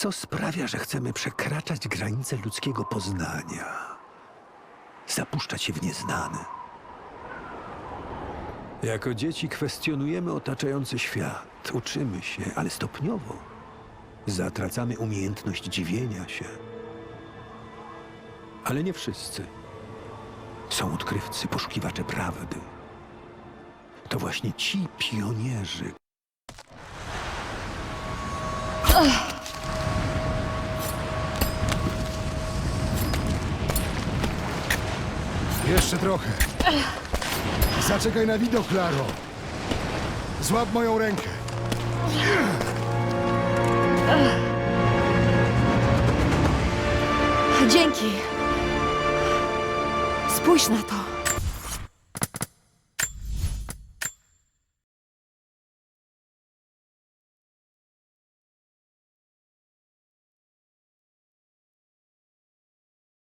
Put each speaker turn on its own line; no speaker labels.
Co sprawia, że chcemy przekraczać granice ludzkiego poznania, zapuszczać się w nieznane. Jako dzieci kwestionujemy otaczający świat, uczymy się, ale stopniowo zatracamy umiejętność dziwienia się. Ale nie wszyscy. Są odkrywcy, poszukiwacze prawdy. To właśnie ci pionierzy,
Jeszcze trochę. Zaczekaj na widok, Klaro. Złap moją rękę.
Dzięki. Spójrz na to.